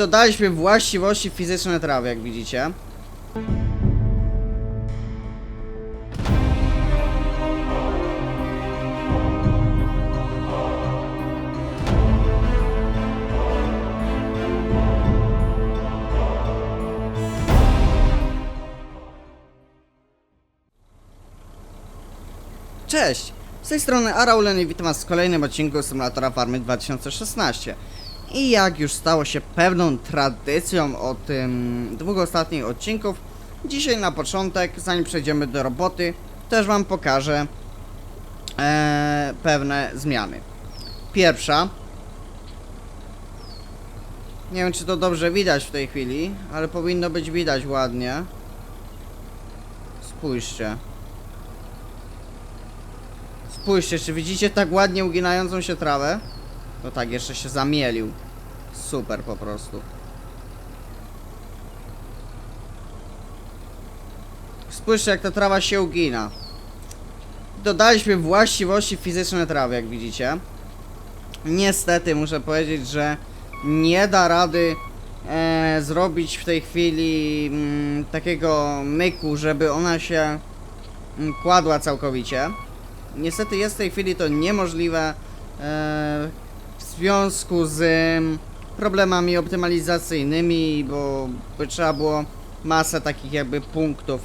dodaliśmy właściwości fizyczne trawy, jak widzicie. Cześć! Z tej strony Araulen i witam was w kolejnym odcinku Symulatora Farmy 2016. I jak już stało się pewną tradycją od tym dwóch ostatnich odcinków, dzisiaj na początek, zanim przejdziemy do roboty, też wam pokażę e, pewne zmiany. Pierwsza. Nie wiem czy to dobrze widać w tej chwili, ale powinno być widać ładnie. Spójrzcie. Spójrzcie, czy widzicie tak ładnie uginającą się trawę? No tak, jeszcze się zamielił. Super po prostu. Spójrzcie, jak ta trawa się ugina. Dodaliśmy właściwości fizyczne trawy, jak widzicie. Niestety muszę powiedzieć, że nie da rady e, zrobić w tej chwili mm, takiego myku, żeby ona się mm, kładła całkowicie. Niestety jest w tej chwili to niemożliwe e, związku z em, problemami optymalizacyjnymi, bo by trzeba było masę takich jakby punktów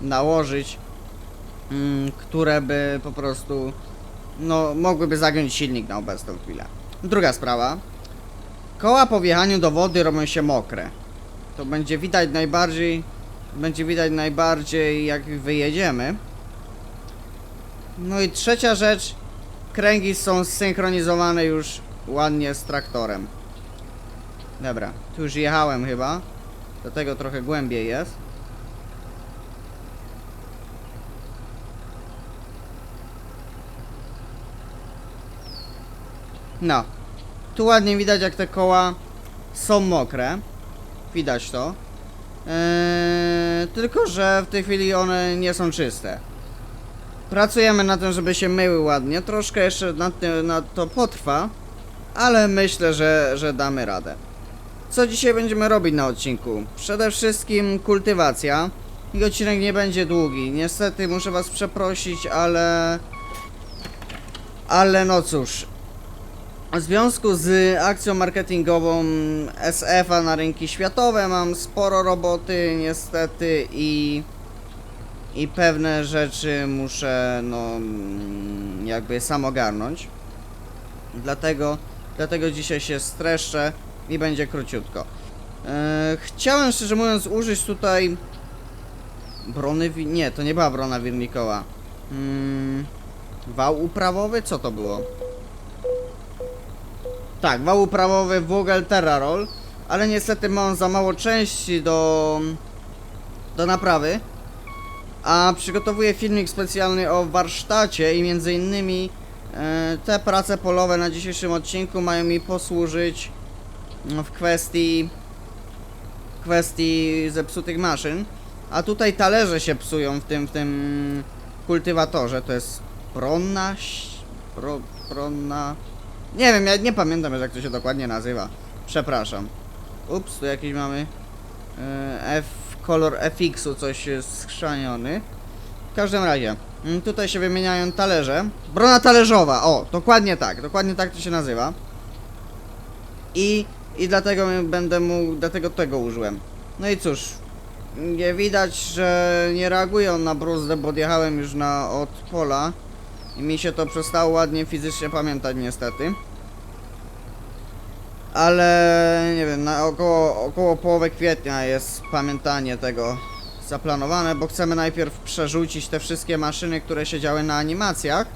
nałożyć, mm, które by po prostu no, mogłyby zagiąć silnik na obecną chwilę. Druga sprawa. Koła po wjechaniu do wody robią się mokre. To będzie widać najbardziej, będzie widać najbardziej jak wyjedziemy. No i trzecia rzecz, kręgi są zsynchronizowane już ładnie z traktorem. Dobra, tu już jechałem chyba, dlatego trochę głębiej jest. No, tu ładnie widać jak te koła są mokre, widać to. Eee, tylko, że w tej chwili one nie są czyste. Pracujemy na tym, żeby się myły ładnie. Troszkę jeszcze na, na to potrwa, ale myślę, że, że damy radę. Co dzisiaj będziemy robić na odcinku? Przede wszystkim kultywacja. I odcinek nie będzie długi. Niestety muszę was przeprosić, ale... Ale no cóż. W związku z akcją marketingową SF-a na rynki światowe mam sporo roboty niestety i i pewne rzeczy muszę no mm, jakby sam ogarnąć. Dlatego, dlatego dzisiaj się streszczę i będzie króciutko. E, chciałem szczerze mówiąc użyć tutaj brony, nie, to nie była brona wirnikowa. Mm, wał uprawowy? Co to było? Tak, wał uprawowy Vogel Terrarol, ale niestety mam za mało części do, do naprawy. A przygotowuję filmik specjalny o warsztacie i między innymi te prace polowe na dzisiejszym odcinku mają mi posłużyć no, w kwestii kwestii zepsutych maszyn. A tutaj talerze się psują w tym w tym kultywatorze. To jest pronna pro, pronna nie wiem, ja nie pamiętam jak to się dokładnie nazywa. Przepraszam. Ups, tu jakiś mamy e, F kolor FX-u coś skrzaniony. W każdym razie, tutaj się wymieniają talerze. Brona talerzowa, o, dokładnie tak, dokładnie tak to się nazywa. I, i dlatego będę mógł, dlatego tego użyłem. No i cóż, nie widać, że nie reaguje on na bruzdę, bo odjechałem już na, od pola. I mi się to przestało ładnie fizycznie pamiętać niestety. Ale nie wiem, na około, około połowy kwietnia jest pamiętanie tego zaplanowane, bo chcemy najpierw przerzucić te wszystkie maszyny, które się działy na animacjach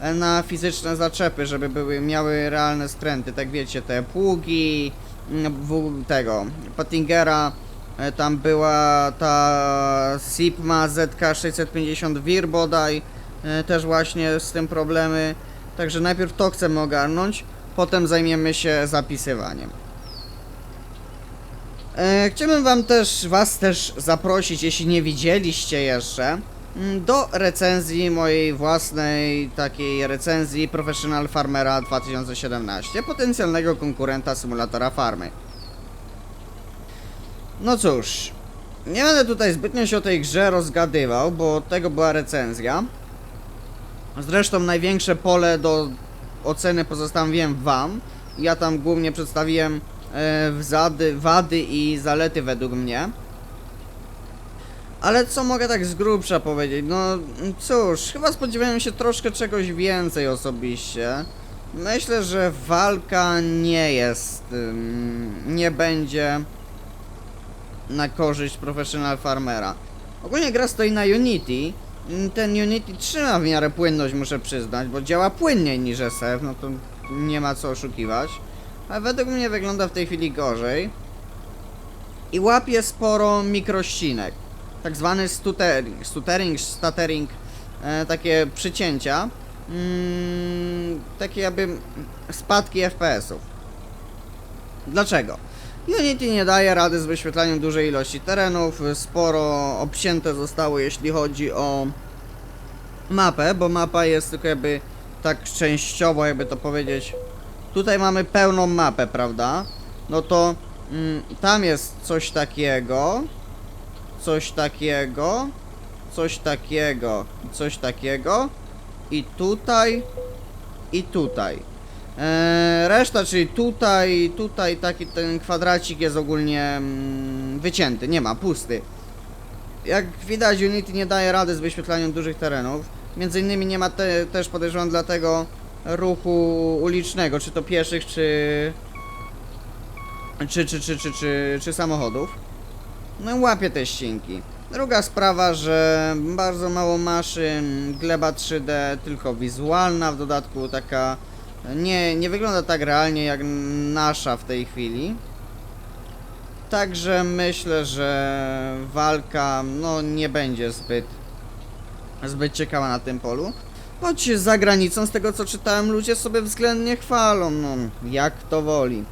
e, na fizyczne zaczepy, żeby były, miały realne skręty, tak wiecie, te pługi mm, tego, Pattingera, e, tam była ta Sigma ZK650 WIR bodaj, e, też właśnie z tym problemy, także najpierw to chcemy ogarnąć, potem zajmiemy się zapisywaniem. E, chciałbym wam też, was też zaprosić, jeśli nie widzieliście jeszcze, mm, do recenzji mojej własnej takiej recenzji Professional Farmera 2017, potencjalnego konkurenta symulatora farmy. No cóż, nie będę tutaj zbytnio się o tej grze rozgadywał, bo tego była recenzja. Zresztą największe pole do oceny pozostawiłem wam. Ja tam głównie przedstawiłem wzady, wady i zalety według mnie. Ale co mogę tak z grubsza powiedzieć? No cóż, chyba spodziewałem się troszkę czegoś więcej osobiście. Myślę, że walka nie jest, nie będzie na korzyść Professional Farmera. Ogólnie gra stoi na Unity. Ten Unity trzyma w miarę płynność, muszę przyznać, bo działa płynniej niż SF, no to nie ma co oszukiwać. Ale według mnie wygląda w tej chwili gorzej. I łapie sporo mikrościnek. Tak zwany stuttering, stuttering, stuttering, e, takie przycięcia. Mm, takie jakby spadki FPS-ów. Dlaczego? Unity nie daje rady z wyświetlaniem dużej ilości terenów, sporo obcięte zostało jeśli chodzi o mapę, bo mapa jest tylko jakby tak częściowo, jakby to powiedzieć. Tutaj mamy pełną mapę, prawda? No to mm, tam jest coś takiego, coś takiego, coś takiego, coś takiego i tutaj i tutaj. Eee, reszta, czyli tutaj, tutaj taki ten kwadracik jest ogólnie mm, wycięty, nie ma, pusty. Jak widać Unity nie daje rady z wyświetlaniem dużych terenów. Między innymi nie ma te, też podejrzewam dlatego ruchu ulicznego, czy to pieszych, czy czy, czy, czy, czy, czy, czy samochodów. No łapie te ścinki. Druga sprawa, że bardzo mało maszyn, gleba 3D tylko wizualna, w dodatku taka nie, nie wygląda tak realnie jak nasza w tej chwili. Także myślę, że walka no nie będzie zbyt zbyt ciekawa na tym polu. Choć za granicą, z tego co czytałem, ludzie sobie względnie chwalą, no jak to woli.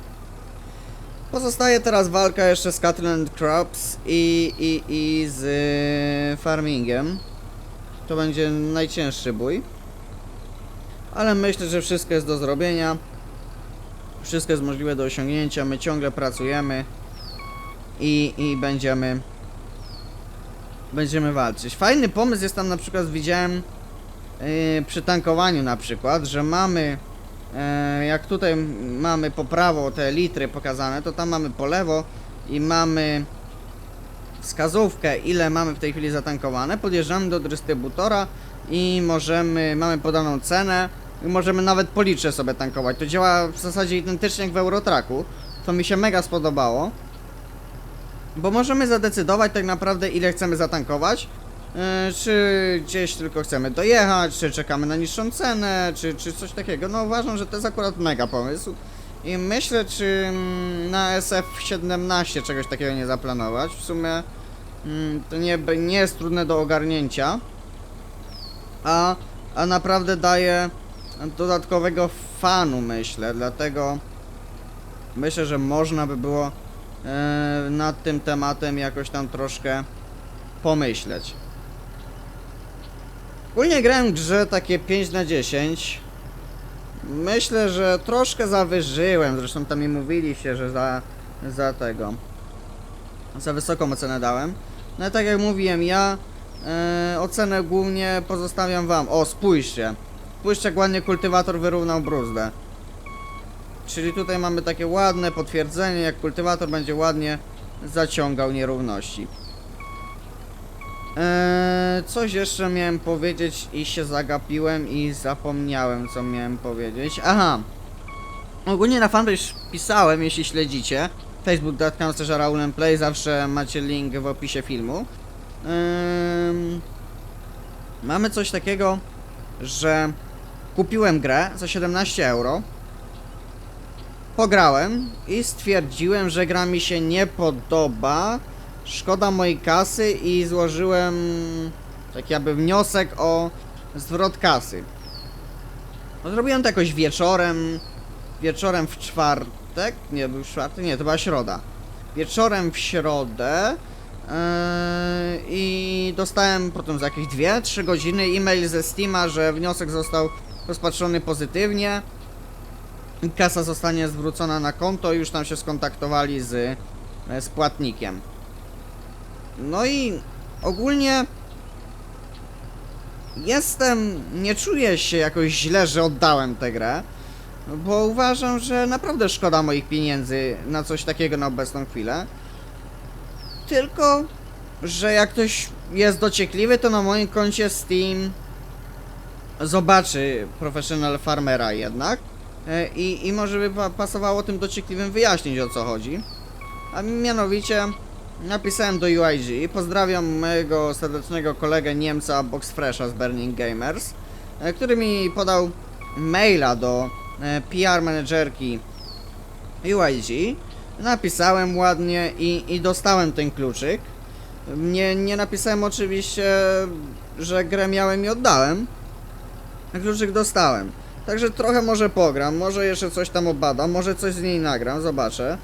Pozostaje teraz walka jeszcze z Cattle Crops i, i, i z y, farmingiem. To będzie najcięższy bój. Ale myślę, że wszystko jest do zrobienia. Wszystko jest możliwe do osiągnięcia. My ciągle pracujemy i, i będziemy będziemy walczyć. Fajny pomysł jest tam na przykład widziałem przy tankowaniu na przykład, że mamy e, jak tutaj mamy po prawo te litry pokazane, to tam mamy po lewo i mamy wskazówkę, ile mamy w tej chwili zatankowane. Podjeżdżamy do dystrybutora i możemy, mamy podaną cenę i możemy nawet policzę sobie tankować. To działa w zasadzie identycznie jak w Eurotraku. To mi się mega spodobało. Bo możemy zadecydować tak naprawdę ile chcemy zatankować. E, czy gdzieś tylko chcemy dojechać, czy czekamy na niższą cenę, czy, czy coś takiego. No uważam, że to jest akurat mega pomysł. I myślę, czy mm, na SF-17 czegoś takiego nie zaplanować. W sumie mm, to nie, nie jest trudne do ogarnięcia. A, a naprawdę daje dodatkowego fanu, myślę. Dlatego myślę, że można by było e, nad tym tematem jakoś tam troszkę pomyśleć. Ogólnie grałem grze takie 5 na 10. Myślę, że troszkę zawyżyłem, zresztą tam mi mówiliście, że za, za tego, za wysoką ocenę dałem. No tak jak mówiłem, ja e, ocenę głównie pozostawiam wam. O, spójrzcie. Spójrzcie jak ładnie kultywator wyrównał bruzdę. Czyli tutaj mamy takie ładne potwierdzenie, jak kultywator będzie ładnie zaciągał nierówności. Eee, coś jeszcze miałem powiedzieć i się zagapiłem i zapomniałem co miałem powiedzieć. Aha. Ogólnie na fanpage pisałem, jeśli śledzicie. Facebook.com Play, zawsze macie link w opisie filmu. Ehm, mamy coś takiego, że kupiłem grę za 17 euro. Pograłem i stwierdziłem, że gra mi się nie podoba. Szkoda mojej kasy i złożyłem tak jakby wniosek o zwrot kasy. No, zrobiłem to jakoś wieczorem, wieczorem w czwartek, nie był czwartek, nie, to była środa. Wieczorem w środę yy, i dostałem potem za jakieś 2-3 godziny e-mail ze Steama, że wniosek został rozpatrzony pozytywnie. Kasa zostanie zwrócona na konto, już tam się skontaktowali z, z płatnikiem. No i ogólnie jestem, nie czuję się jakoś źle, że oddałem tę grę, bo uważam, że naprawdę szkoda moich pieniędzy na coś takiego na obecną chwilę. Tylko, że jak ktoś jest dociekliwy, to na moim koncie Steam zobaczy Professional Farmera jednak e, i, i może by pa- pasowało tym dociekliwym wyjaśnić o co chodzi. A mianowicie napisałem do UIG, pozdrawiam mojego serdecznego kolegę Niemca Boxfresha z Burning Gamers, e, który mi podał maila do e, PR menedżerki UIG. Napisałem ładnie i, i dostałem ten kluczyk. Nie, nie napisałem oczywiście, że grę miałem i oddałem. Kluczyk dostałem. Także trochę może pogram, może jeszcze coś tam obadam, może coś z niej nagram, zobaczę.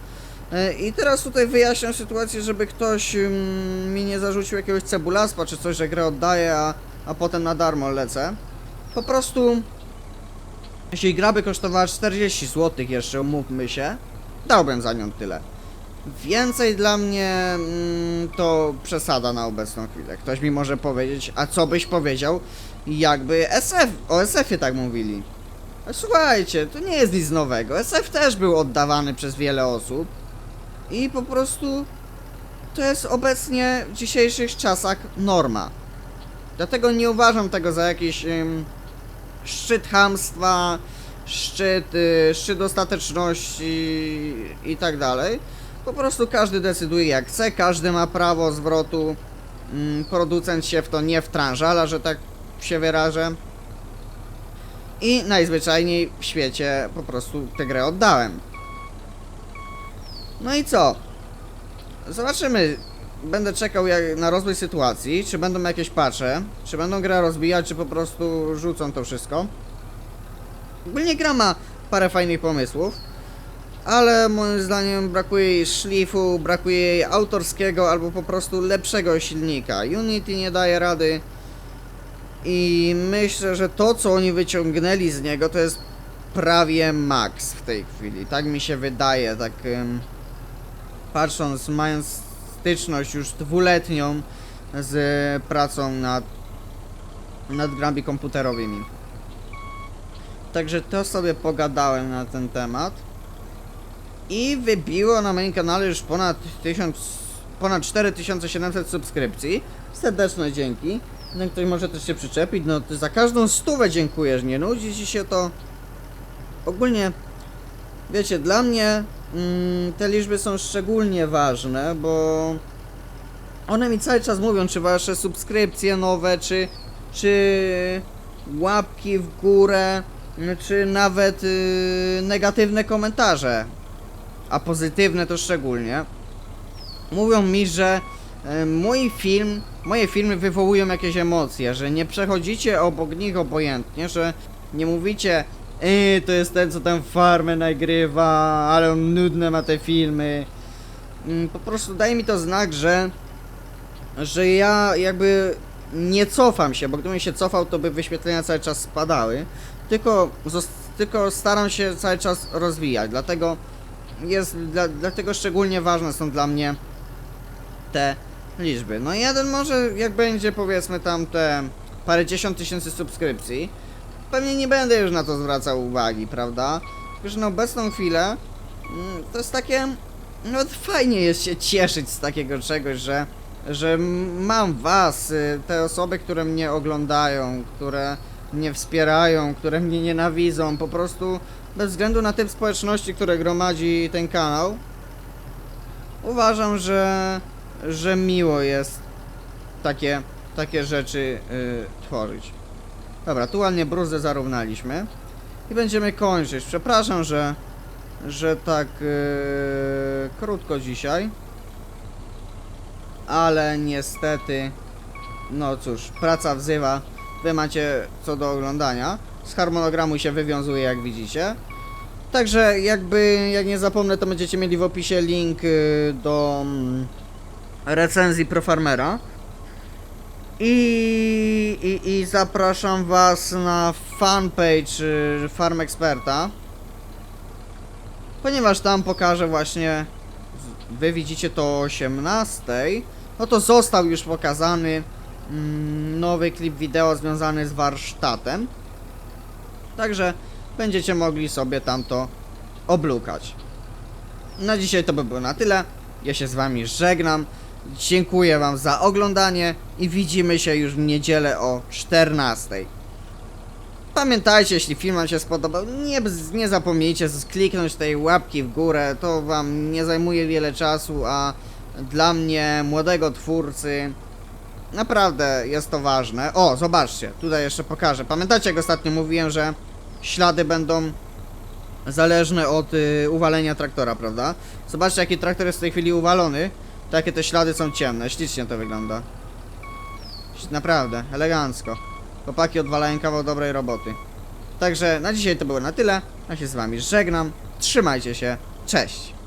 E, I teraz tutaj wyjaśniam sytuację, żeby ktoś mm, mi nie zarzucił jakiegoś cebulaspa czy coś, że grę oddaję, a, a potem na darmo lecę. Po prostu, jeśli gra by kosztowała 40 zł jeszcze, umówmy się, dałbym za nią tyle. Więcej dla mnie mm, to przesada na obecną chwilę. Ktoś mi może powiedzieć, a co byś powiedział, jakby SF, o SF-ie tak mówili. Słuchajcie, to nie jest nic nowego. SF też był oddawany przez wiele osób. I po prostu to jest obecnie w dzisiejszych czasach norma. Dlatego nie uważam tego za jakiś ym, szczyt hamstwa, szczyt, y, szczyt ostateczności i tak dalej. Po prostu każdy decyduje jak chce, każdy ma prawo zwrotu. Ym, producent się w to nie wtrążala, że tak się wyrażę. I najzwyczajniej w świecie po prostu tę grę oddałem. No i co? Zobaczymy. Będę czekał jak na rozwój sytuacji, czy będą jakieś patche, czy będą grę rozbijać, czy po prostu rzucą to wszystko. Ogólnie gra ma parę fajnych pomysłów, ale moim zdaniem brakuje jej szlifu, brakuje jej autorskiego albo po prostu lepszego silnika. Unity nie daje rady i myślę, że to co oni wyciągnęli z niego to jest prawie max w tej chwili. Tak mi się wydaje, tak patrząc, mając styczność już dwuletnią z pracą nad, nad grami komputerowymi. Także to sobie pogadałem na ten temat. I wybiło na moim kanale już ponad 1000, ponad 4700 subskrypcji. Serdeczne dzięki. No ktoś może też się przyczepić, no ty za każdą stówę dziękujesz, nie nudzi ci się to? Ogólnie, wiecie, dla mnie te liczby są szczególnie ważne, bo one mi cały czas mówią, czy wasze subskrypcje nowe, czy, czy łapki w górę, czy nawet y, negatywne komentarze, a pozytywne to szczególnie, mówią mi, że y, mój film, moje filmy wywołują jakieś emocje, że nie przechodzicie obok nich obojętnie, że nie mówicie Ej, to jest ten, co tam farmę nagrywa, ale on nudne ma te filmy. Mm, Po prostu daje mi to znak, że że ja jakby nie cofam się, bo gdybym się cofał, to by wyświetlenia cały czas spadały. Tylko, tylko staram się cały czas rozwijać, dlatego jest, dla, dlatego szczególnie ważne są dla mnie te liczby. No jeden może, jak będzie powiedzmy tam te parę dziesiąt tysięcy subskrypcji, pewnie nie będę już na to zwracał uwagi, prawda? Że na obecną chwilę mm, to jest takie, no fajnie jest się cieszyć z takiego czegoś, że że mam was, y, te osoby, które mnie oglądają, które mnie wspierają, które mnie nienawidzą, po prostu bez względu na typ społeczności, które gromadzi ten kanał, uważam, że, że miło jest takie, takie rzeczy y, tworzyć. Dobra, tu ładnie bruzdę zarównaliśmy i będziemy kończyć. Przepraszam, że, że tak y, krótko dzisiaj ale niestety, no cóż, praca wzywa, wy macie co do oglądania. Z harmonogramu się wywiązuje, jak widzicie. Także jakby, jak nie zapomnę, to będziecie mieli w opisie link y, do mm, recenzji Profarmera. I, i, I zapraszam was na fanpage y, Farm Experta. Ponieważ tam pokażę właśnie wy widzicie to o 18, no to został już pokazany mm, nowy klip wideo związany z warsztatem. Także będziecie mogli sobie tamto oblukać. Na dzisiaj to by było na tyle. Ja się z wami żegnam. Dziękuję wam za oglądanie i widzimy się już w niedzielę o 14. Pamiętajcie, jeśli film wam się spodobał, nie, nie zapomnijcie kliknąć tej łapki w górę, to wam nie zajmuje wiele czasu, a dla mnie, młodego twórcy, naprawdę jest to ważne. O, zobaczcie, tutaj jeszcze pokażę. Pamiętacie, jak ostatnio mówiłem, że ślady będą zależne od y, uwalenia traktora, prawda? Zobaczcie, jaki traktor jest w tej chwili uwalony, to jakie te ślady są ciemne, ślicznie to wygląda. Naprawdę, elegancko. Chłopaki odwalają kawał dobrej roboty. Także na dzisiaj to było na tyle. Ja się z wami żegnam. Trzymajcie się. Cześć.